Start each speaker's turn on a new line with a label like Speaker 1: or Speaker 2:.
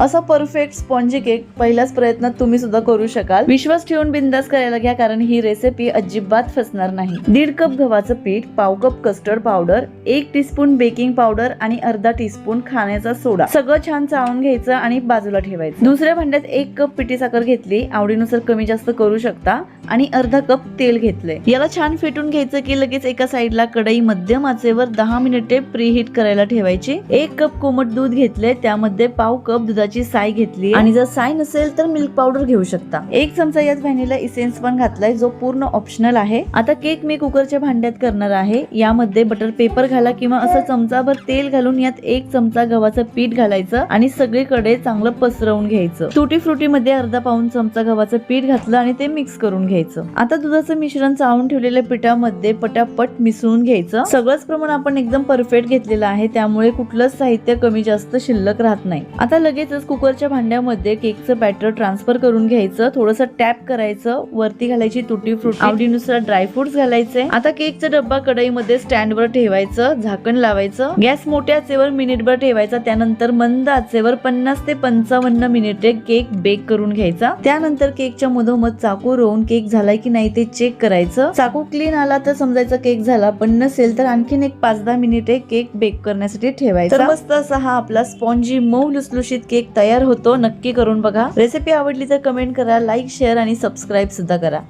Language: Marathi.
Speaker 1: असा परफेक्ट स्पॉन्जी केक पहिल्याच प्रयत्नात तुम्ही सुद्धा करू शकाल. विश्वास ठेवून बिंदास करायला घ्या कारण ही रेसिपी अजिबात फसणार नाही. दीड कप गव्हाचं पीठ पाव कप कस्टर्ड पावडर एक टीस्पून बेकिंग पावडर आणि अर्धा टीस्पून खाण्याचा सोडा. सगळं छान चावून घ्यायचं आणि बाजूला ठेवायचं. दुसऱ्या भांड्यात एक कप पिठी साखर घेतली आवडीनुसार कमी जास्त करू शकता आणि अर्धा कप तेल घेतले याला छान फेटून घ्यायचं की लगेच एका साईडला कढई मध्यम आचेवर दहा मिनिटे प्रीहीट करायला ठेवायची. एक कप कोमट दूध घेतले त्यामध्ये पाव कप दुधाची साय घेतली आणि जर साय नसेल तर मिल्क पावडर घेऊ शकता. एक चमचा यात व्हॅनिला इसेन्स पण घातलाय जो पूर्ण ऑप्शनल आहे. आता केक मी कुकरच्या भांड्यात करणार आहे. यामध्ये बटर पेपर घाला किंवा असं चमचाभर तेल घालून यात एक चमचा गव्हाचं पीठ घालायचं आणि सगळीकडे चांगलं पसरवून घ्यायचं. तुटी फ्रुटी मध्ये अर्धा पाऊन चमचा गव्हाचं पीठ घातलं आणि ते मिक्स करून घ्यायचं. आता दुधाचं मिश्रण चावून ठेवलेल्या पिठामध्ये पटापट मिसळून घ्यायचं. सगळंच प्रमाण आपण एकदम परफेक्ट घेतलेलं आहे त्यामुळे कुठलंच साहित्य कमी जास्त शिल्लक राहत नाही. आता लगेचच कुकरच्या भांड्यामध्ये केकचं बॅटर ट्रान्सफर करून घ्यायचं थोडंसं टॅप करायचं वरती घालायची तुटी फ्रूट आवडीनुसार ड्रायफ्रुट्स घालायचे. आता केकचा डब्बा कढईमध्ये स्टँडवर ठेवायचं झाकण लावायचं. गॅस मोठ्या आचेवर मिनिटभर ठेवायचा त्यानंतर मंद आचेवर पन्नास ते पंचावन्न मिनिटे केक बेक करून घ्यायचा. त्यानंतर केकच्या मधोमध चाकू रोवून केक झालाय की नाही ते चेक करायचं. चाकू क्लीन आला तर समजायचा केक झाला पण नसेल तर आणखीन एक पाच दहा मिनिटे केक बेक करण्यासाठी ठेवायचा. मस्त असा हा आपला स्पॉन्जी मऊ लुसलुशीत केक तयार होतो नक्की करून बघा. रेसिपी आवडली तर कमेंट करा लाईक शेअर आणि सबस्क्राईब सुद्धा करा.